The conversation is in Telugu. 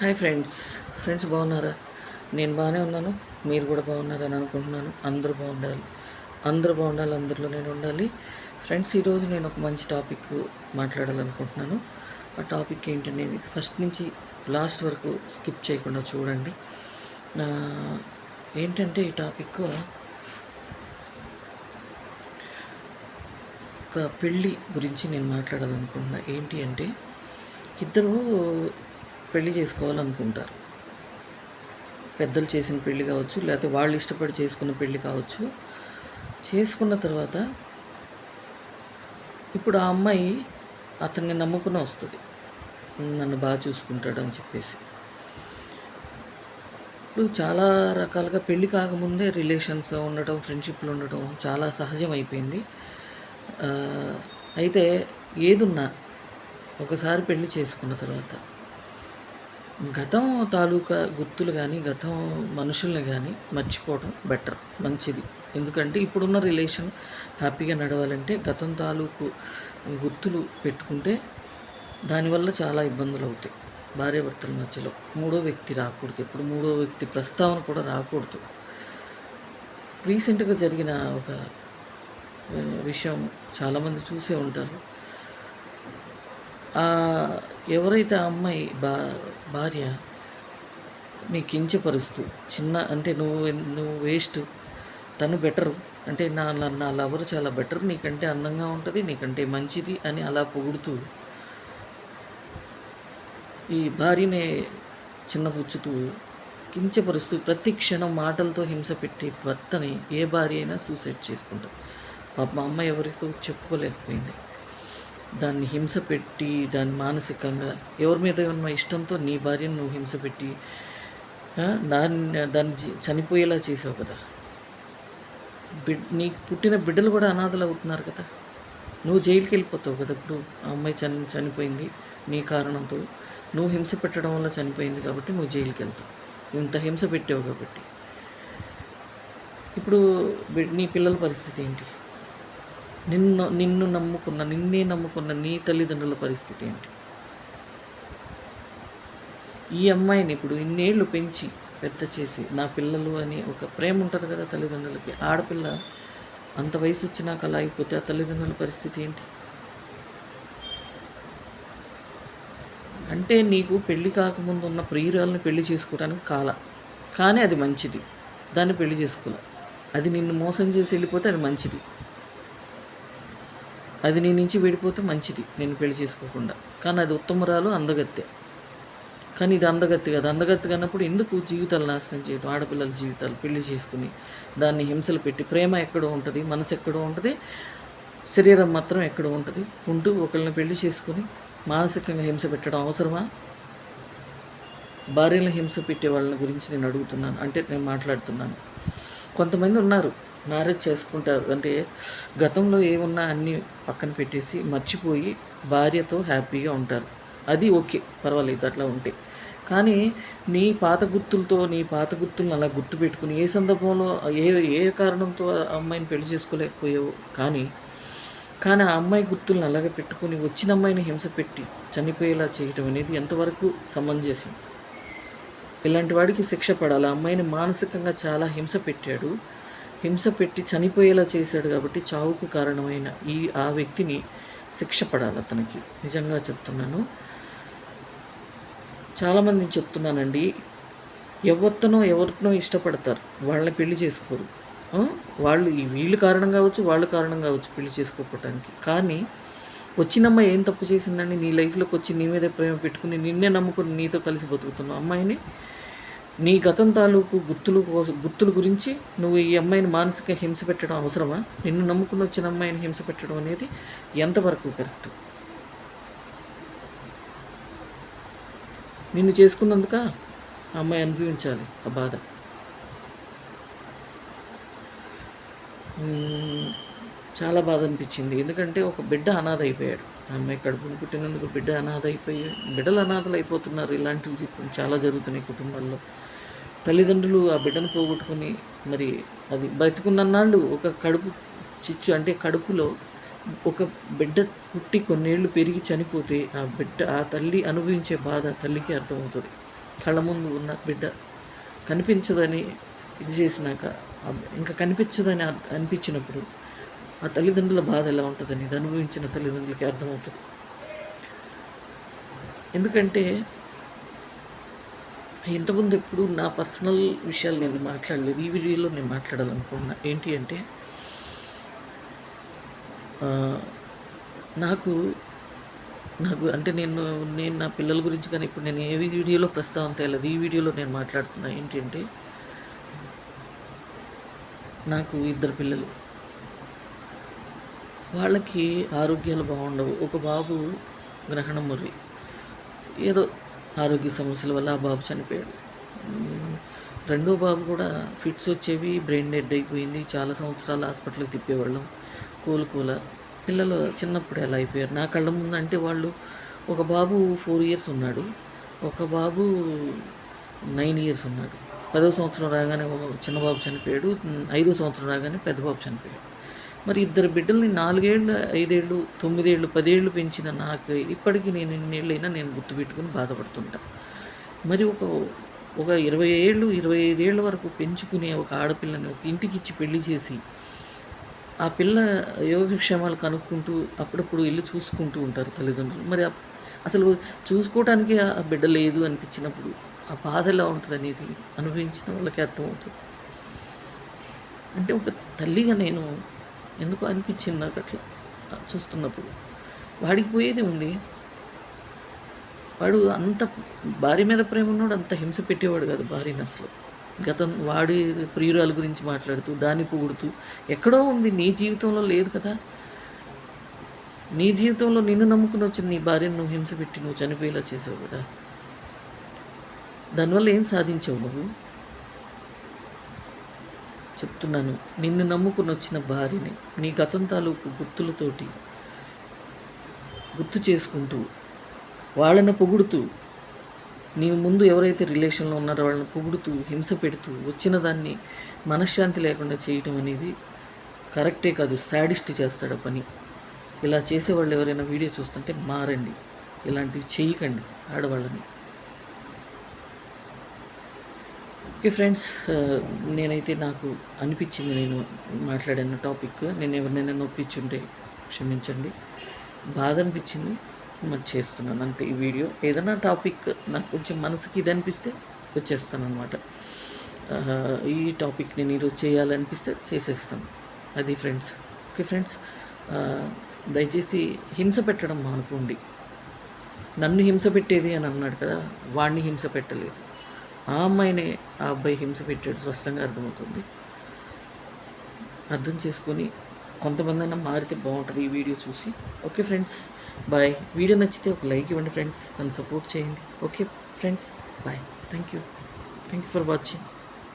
Hi friends. ఫ్రెండ్స్ బాగున్నారా? నేను బాగానే ఉన్నాను. మీరు కూడా బాగున్నారని అనుకుంటున్నాను. అందరూ బాగుండాలి. అందరూ బాగుండాలి. అందరిలో నేను ఉండాలి. ఫ్రెండ్స్ ఈరోజు నేను ఒక మంచి టాపిక్ మాట్లాడాలనుకుంటున్నాను. ఆ టాపిక్ ఏంటనేది ఫస్ట్ నుంచి లాస్ట్ వరకు స్కిప్ చేయకుండా చూడండి. ఏంటంటే ఈ టాపిక్ ఒక పెళ్ళి గురించి నేను మాట్లాడాలనుకుంటున్నా. ఏంటి అంటే ఇద్దరు పెళ్ళి చేసుకోవాలనుకుంటారు. పెద్దలు చేసిన పెళ్ళి కావచ్చు లేకపోతే వాళ్ళు ఇష్టపడి చేసుకున్న పెళ్ళి కావచ్చు. చేసుకున్న తర్వాత ఇప్పుడు ఆ అమ్మాయి అతన్ని నమ్ముకుని వస్తుంది. నన్ను బాగా చూసుకుంటాడు అని చెప్పేసి. ఇప్పుడు చాలా రకాలుగా పెళ్ళి కాకముందే రిలేషన్స్ ఉండటం ఫ్రెండ్షిప్లు ఉండటం చాలా సహజం అయిపోయింది అయితే ఏదున్నా ఒకసారి పెళ్ళి చేసుకున్న తర్వాత గతం తాలూకా గుర్తులు కానీ గతం మనుషుల్ని కానీ మర్చిపోవడం బెటర్ మంచిది. ఎందుకంటే ఇప్పుడున్న రిలేషన్ హ్యాపీగా నడవాలంటే గతం తాలూకు గుర్తులు పెట్టుకుంటే దానివల్ల చాలా ఇబ్బందులు అవుతాయి. భార్యాభర్తల మధ్యలో మూడో వ్యక్తి రాకూడదు. ఇప్పుడు మూడో వ్యక్తి ప్రస్తావన కూడా రాకూడదు. రీసెంట్గా జరిగిన ఒక విషయం చాలామంది చూసే ఉంటారు. ఎవరైతే ఆ అమ్మాయి బా భార్య నీ కించపరుస్తూ చిన్న అంటే నువ్వు నువ్వు వేస్ట్ తను బెటరు అంటే నా నా- నా లవర్ చాలా బెటర్ నీకంటే అందంగా ఉంటుంది నీకంటే మంచిది అని అలా పొగుడుతూ ఈ భార్యనే చిన్నపుచ్చుతూ కించపరుస్తూ ప్రతి క్షణం మాటలతో హింస పెట్టి భర్తని ఏ భార్య అయినా సూసైడ్ చేసుకుంటారు పాప మా అమ్మ ఎవరితో చెప్పుకోలేకపోయింది. దాన్ని హింస పెట్టి దాన్ని మానసికంగా ఎవరి మీద ఉన్న ఇష్టంతో నీ భార్యను నువ్వు హింస పెట్టి దాన్ని దాన్ని చనిపోయేలా చేసావు కదా. బిడ్ నీకు పుట్టిన బిడ్డలు కూడా అనాథలు అవుతున్నారు కదా. నువ్వు జైలుకి వెళ్ళిపోతావు కదా ఇప్పుడు. ఆ అమ్మాయి చని చనిపోయింది నీ కారణంతో. నువ్వు హింస పెట్టడం వల్ల చనిపోయింది కాబట్టి నువ్వు జైలుకి వెళ్తావు. ఇంత హింస పెట్టావు కాబట్టి. ఇప్పుడు నీ పిల్లల పరిస్థితి ఏంటి? నిన్ను నిన్ను నమ్ముకున్న నిన్నే నమ్ముకున్న నీ తల్లిదండ్రుల పరిస్థితి ఏంటి? ఈ అమ్మాయిని ఇప్పుడు ఇన్నేళ్ళు పెంచి పెద్ద చేసి నా పిల్లలు అని ఒక ప్రేమ ఉంటుంది కదా తల్లిదండ్రులకి. ఆడపిల్ల అంత వయసు వచ్చినాక అలా అయిపోతే ఆ తల్లిదండ్రుల పరిస్థితి ఏంటి? అంటే నీకు పెళ్ళి కాకముందు ఉన్న ప్రియురాలను పెళ్ళి చేసుకోవడానికి కాల. కానీ అది మంచిది. దాన్ని పెళ్ళి చేసుకోలే అది నిన్ను మోసం చేసి వెళ్ళిపోతే అది మంచిది. అది నీ నుంచి విడిపోతే మంచిది నేను పెళ్ళి చేసుకోకుండా. కానీ అది ఉత్తమరాలు అందగత్తె. కానీ ఇది అందగత్తి కదా. అందగత్తి కన్నప్పుడు ఎందుకు జీవితాలు నాశనం చేయడం? ఆడపిల్లల జీవితాలు పెళ్ళి చేసుకుని దాన్ని హింసలు పెట్టి ప్రేమ ఎక్కడో ఉంటుంది మనసు ఎక్కడో ఉంటుంది శరీరం మాత్రం ఎక్కడో ఉంటుంది. ఉంటూ ఒకళ్ళని పెళ్ళి చేసుకుని మానసికంగా హింస పెట్టడం అవసరమా? భార్యలను హింస పెట్టే వాళ్ళని గురించి నేను అడుగుతున్నాను. అంటే నేను మాట్లాడుతున్నాను. కొంతమంది ఉన్నారు. మ్యారేజ్ చేసుకుంటారు. అంటే గతంలో ఏమున్నా అన్నీ పక్కన పెట్టేసి మర్చిపోయి భార్యతో హ్యాపీగా ఉంటారు. అది ఓకే పర్వాలేదు అట్లా ఉంటే. కానీ నీ పాత గుర్తులతో నీ పాత గుర్తులను అలా గుర్తు పెట్టుకుని ఏ సందర్భంలో ఏ ఏ కారణంతో ఆ అమ్మాయిని పెళ్ళి చేసుకోలేకపోయావు? కానీ కానీ ఆ అమ్మాయి గుర్తులను అలాగే పెట్టుకుని వచ్చిన అమ్మాయిని హింస పెట్టి చనిపోయేలా చేయటం అనేది ఎంతవరకు సమంజసం? ఇలాంటి వాడికి శిక్ష పడాలి. ఆ అమ్మాయిని మానసికంగా చాలా హింస పెట్టాడు. హింస పెట్టి చనిపోయేలా చేశాడు కాబట్టి చావుకు కారణమైన ఈ ఆ వ్యక్తిని శిక్ష పడాలి అతనికి. నిజంగా చెప్తున్నాను. చాలామంది చెప్తున్నానండి ఎవరితోనో ఎవరినో ఇష్టపడతారు వాళ్ళని పెళ్ళి చేసుకోరు. వాళ్ళు ఈ వీళ్ళు కారణం కావచ్చు వాళ్ళు కారణం కావచ్చు పెళ్ళి చేసుకోకపోవటానికి. కానీ వచ్చినమ్మాయి ఏం తప్పు చేసిందండి? నీ లైఫ్లోకి వచ్చి నీ మీదే ప్రేమ పెట్టుకుని నిన్నే నమ్ముకుని నీతో కలిసి బతుకుతున్నావు అమ్మాయిని? నీ గతం తాలూకు గుర్తులు కోసం గుర్తుల గురించి నువ్వు ఈ అమ్మాయిని మానసిక హింస పెట్టడం అవసరమా? నిన్ను నమ్ముకుని వచ్చిన అమ్మాయిని హింస పెట్టడం అనేది ఎంతవరకు కరెక్ట్? నిన్ను చేసుకున్నందుక అమ్మాయి అనుభవించాలి ఆ బాధ. చాలా బాధ అనిపించింది. ఎందుకంటే ఒక బిడ్డ అనాథ అయిపోయాడు. ఆమె అమ్మాయి కడుపును పుట్టినందుకు బిడ్డ అనాథ అయిపోయి బిడ్డలు అనాథలు అయిపోతున్నారు ఇలాంటివి చాలా జరుగుతున్నాయి కుటుంబాల్లో. తల్లిదండ్రులు ఆ బిడ్డను పోగొట్టుకుని మరి అది బ్రతికున్నన్నాళ్ళు ఒక కడుపు చిచ్చు అంటే కడుపులో ఒక బిడ్డ పుట్టి కొన్నేళ్ళు పెరిగి చనిపోతే ఆ బిడ్డ ఆ తల్లి అనుభవించే బాధ తల్లికి అర్థమవుతుంది. కళ్ళ ముందు ఉన్న బిడ్డ కనిపించదని ఇది చేసినాక ఇంకా కనిపించదని అనిపించినప్పుడు ఆ తల్లిదండ్రుల బాధ ఎలా ఉంటుందని ఇది అనుభవించిన తల్లిదండ్రులకి అర్థమవుతుంది. ఎందుకంటే ఇంతకుముందు ఎప్పుడు నా పర్సనల్ విషయాలు నేను మాట్లాడలేదు. ఈ వీడియోలో నేను మాట్లాడాలనుకున్నా. ఏంటి అంటే నాకు నాకు అంటే నేను నేను నా పిల్లల గురించి కానీ ఇప్పుడు నేను ఏ వీడియోలో ప్రస్తావన తేలేదు. ఈ వీడియోలో నేను మాట్లాడుతున్నా ఏంటి అంటే నాకు ఇద్దరు పిల్లలు. వాళ్ళకి ఆరోగ్యాలు బాగుండవు. ఒక బాబు గ్రహణం ముర్రి ఏదో ఆరోగ్య సమస్యల వల్ల ఆ బాబు చనిపోయాడు. రెండో బాబు కూడా ఫిట్స్ వచ్చేవి బ్రెయిన్ డెడ్ అయిపోయింది. చాలా సంవత్సరాలు హాస్పిటల్కి తిప్పేవాళ్ళం. కోలుకోల పిల్లలు చిన్నప్పుడే అలా అయిపోయారు. నా కళ్ళ ముందు అంటే వాళ్ళు ఒక బాబు ఫోర్ ఇయర్స్ ఉన్నాడు. ఒక బాబు నైన్ ఇయర్స్ ఉన్నాడు. పదో సంవత్సరం రాగానే ఓ చిన్న బాబు చనిపోయాడు. ఐదో సంవత్సరం రాగానే పెద్ద బాబు చనిపోయాడు. మరి ఇద్దరు బిడ్డల్ని నాలుగేళ్ళు ఐదేళ్ళు తొమ్మిదేళ్ళు పదేళ్ళు పెంచిన నాకు ఇప్పటికీ నేను ఇన్నేళ్ళైనా నేను గుర్తుపెట్టుకుని బాధపడుతుంటా. మరి ఒక ఒక ఇరవై ఏళ్ళు ఇరవై ఐదేళ్ళ వరకు పెంచుకునే ఒక ఆడపిల్లని ఒక ఇంటికి ఇచ్చి పెళ్ళి చేసి ఆ పిల్ల యోగక్షేమాలు కనుక్కుంటూ అప్పుడప్పుడు వెళ్ళి చూసుకుంటూ ఉంటారు తల్లిదండ్రులు. మరి అసలు చూసుకోవటానికి ఆ బిడ్డ లేదు అనిపించినప్పుడు ఆ బాధ ఎలా ఉంటుంది అనేది అనుభవించిన వాళ్ళకి అర్థమవుతుంది. అంటే ఒక తల్లిగా నేను ఎందుకు అనిపించింది నాకు అట్లా? చూస్తున్నప్పుడు. వాడికి పోయేది ఉంది వాడు అంత భార్య మీద ప్రేమ ఉన్నాడు అంత హింస పెట్టేవాడు కాదు భార్యని అసలు. గతం వాడి ప్రియురాల గురించి మాట్లాడుతూ దాన్ని పొగుడుతూ ఎక్కడో ఉంది నీ జీవితంలో లేదు కదా. నీ జీవితంలో నిన్ను నమ్ముకుని వచ్చిన నీ భార్యను నువ్వు హింస పెట్టి నువ్వు చనిపోయేలా చేసావు కదా. దానివల్ల ఏం సాధించావు నువ్వు? చెప్తున్నాను. నిన్ను నమ్ముకుని వచ్చిన భార్యని నీ గతం తాలూకు గుర్తులతోటి గుర్తు చేసుకుంటూ వాళ్ళని పొగుడుతూ నీ ముందు ఎవరైతే రిలేషన్లో ఉన్నారో వాళ్ళని పొగుడుతూ హింస పెడుతూ వచ్చిన దాన్ని మనశ్శాంతి లేకుండా చేయటం అనేది కరెక్టే కాదు శాడిస్ట్ చేస్తాడు ఆ పని. ఇలా చేసేవాళ్ళు ఎవరైనా వీడియో చూస్తుంటే మారండి. ఇలాంటివి చేయకండి ఆడవాళ్ళని. ఓకే ఫ్రెండ్స్ నేనైతే నాకు అనిపించింది నేను మాట్లాడిన టాపిక్. నేను ఎవరినైనా నొప్పించుంటే క్షమించండి. బాధ అనిపించింది మరి చేస్తున్నాను అంతే ఈ వీడియో. ఏదైనా టాపిక్ నాకు కొంచెం మనసుకి ఇది అనిపిస్తే వచ్చేస్తాను అనమాట ఈ టాపిక్ నేను ఈరోజు చేయాలనిపిస్తే చేసేస్తాను. అది ఫ్రెండ్స్. ఓకే ఫ్రెండ్స్ దయచేసి హింస పెట్టడం మానుకోండి. నన్ను హింస పెట్టేది అని అన్నాడు కదా వాడిని హింస పెట్టలేదు. ఆ అమ్మాయినే ఆ అబ్బాయి హింస పెట్టాడు స్పష్టంగా అర్థమవుతుంది. అర్థం చేసుకొని కొంతమంది అయినా మారితే బాగుంటుంది ఈ వీడియో చూసి. Okay friends bye. వీడియో నచ్చితే ఒక లైక్ ఇవ్వండి ఫ్రెండ్స్ నన్ను సపోర్ట్ చేయండి. Okay friends bye. Thank you thank you for watching.